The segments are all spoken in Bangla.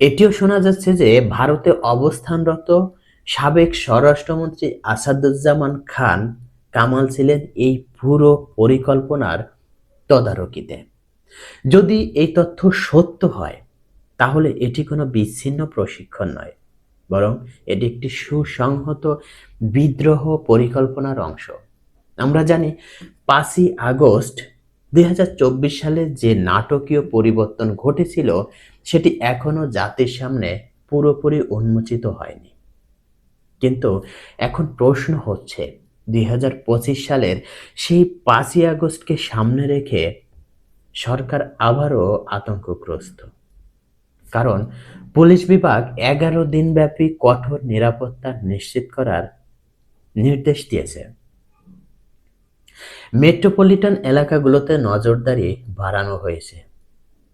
এটিও শোনা যাচ্ছে যে ভারতে অবস্থানরত সাবেক স্বরাষ্ট্রমন্ত্রী আসাদুজ্জামান খান কামাল ছিলেন এই পুরো পরিকল্পনার তদারকিতে। যদি এই তথ্য সত্য হয়, তাহলে এটি কোনো বিচ্ছিন্ন প্রশিক্ষণ নয়, বরং এটি একটি সুসংহত বিদ্রোহ পরিকল্পনার অংশ। আমরা জানি পাঁচই আগস্ট দুই সালে যে নাটকীয় পরিবর্তন ঘটেছিল, সেটি এখনও জাতির সামনে পুরোপুরি উন্মোচিত হয়নি। কিন্তু এখন প্রশ্ন হচ্ছে, দুই হাজার পঁচিশ সালের সেই পাঁচই আগস্টকে সামনে রেখে সরকার আবারও আতঙ্কগ্রস্ত। কারণ পুলিশ বিভাগ এগারো দিনব্যাপী কঠোর নিরাপত্তা নিশ্চিত করার নির্দেশ দিয়েছে। মেট্রোপলিটন এলাকাগুলোতে নজরদারি বাড়ানো হয়েছে।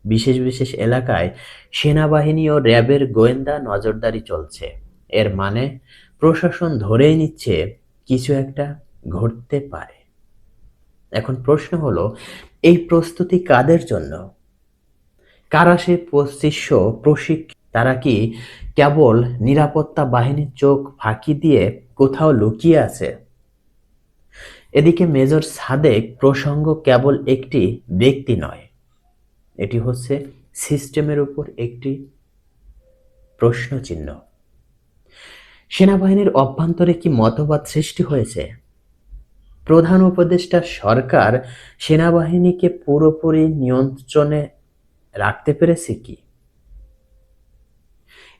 বিশেষ বিশেষ এলাকায় সেনাবাহিনী ও র্যাবের গোয়েন্দা নজরদারি চলছে। এর মানে প্রশাসন ধরেই নিচ্ছে কিছু একটা ঘটতে পারে। এখন প্রশ্ন হলো, এই প্রস্তুতি কাদের জন্য? কারা সে পঁচিশশো প্রশিক্ষণ তারা কি কেবল নিরাপত্তা বাহিনীর চোখ ফাঁকি দিয়ে কোথাও লুকিয়ে আছে? এদিকে মেজর সাদেক প্রসঙ্গ কেবল একটি ব্যক্তি নয়, এটি হচ্ছে সিস্টেমের উপর একটি প্রশ্ন চিহ্ন সেনাবাহিনীর অভ্যন্তরে কি মতবাদ সৃষ্টি হয়েছে? প্রধান উপদেষ্টা সরকার সেনাবাহিনীকে পুরোপুরি নিয়ন্ত্রণে রাখতে পেরেছে কি?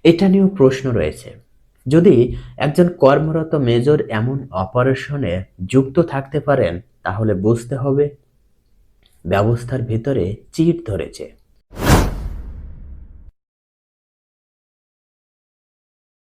এটা নিয়েও প্রশ্ন রয়েছে। যদি একজন কর্মরত মেজর এমন অপারেশনে যুক্ত থাকতে পারেন, তাহলে বুঝতে হবে ব্যবস্থার ভিতরে চিট ধরেছে।